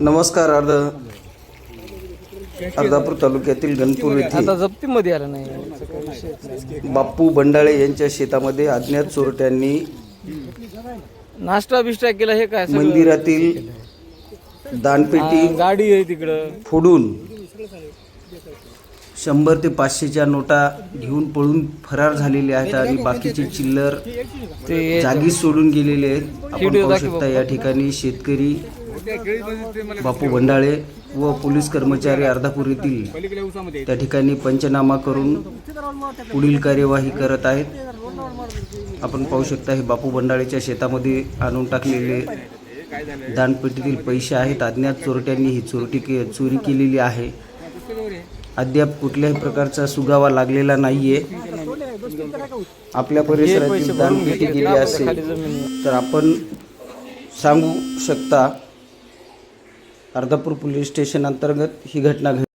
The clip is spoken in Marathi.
नमस्कार अर्ध अर्धापूर तालुक्यातील गणपूर येथे आता जप्तीमध्ये आलं नाही याचा काही विषयच नाही. बापू बंडाळे यांच्या शेतामध्ये अज्ञात चोरट्यांनी नाश्ता बिष्टा केला हे काय सगळं? मंदिरातील दानपेटी हा, गाडी आहे तिकडं फोडून शंभर ते पाचशेच्या नोटा घेऊन पळून फरार झालेले आहेत आणि बाकीचे चिल्लर ते जागीच सोडून गेलेले आहेत आपण व्हिडिओ पाहू दाखव शकता या ठिकाणी शेतकरी बापू भंडाळे व पोलीस कर्मचारी अर्धापूर येथील त्या ठिकाणी पंचनामा करून पुढील कार्यवाही करत आहेत. आपण पाहू शकता हे बापू बंडाळेच्या शेतामध्ये आणून टाकलेले दानपेटीतील पैसे आहेत. अज्ञात चोरट्यांनी ही चोरटी के चोरी केलेली आहे. अद्याप कुठल्याही प्रकारचा सुगावा लागलेला नाहीये. आपल्या परिसरातील दानपेटी गेली असेल तर आपण सांगू शकता अर्धापूर पोलीस स्टेशन अंतर्गत ही घटना घडली.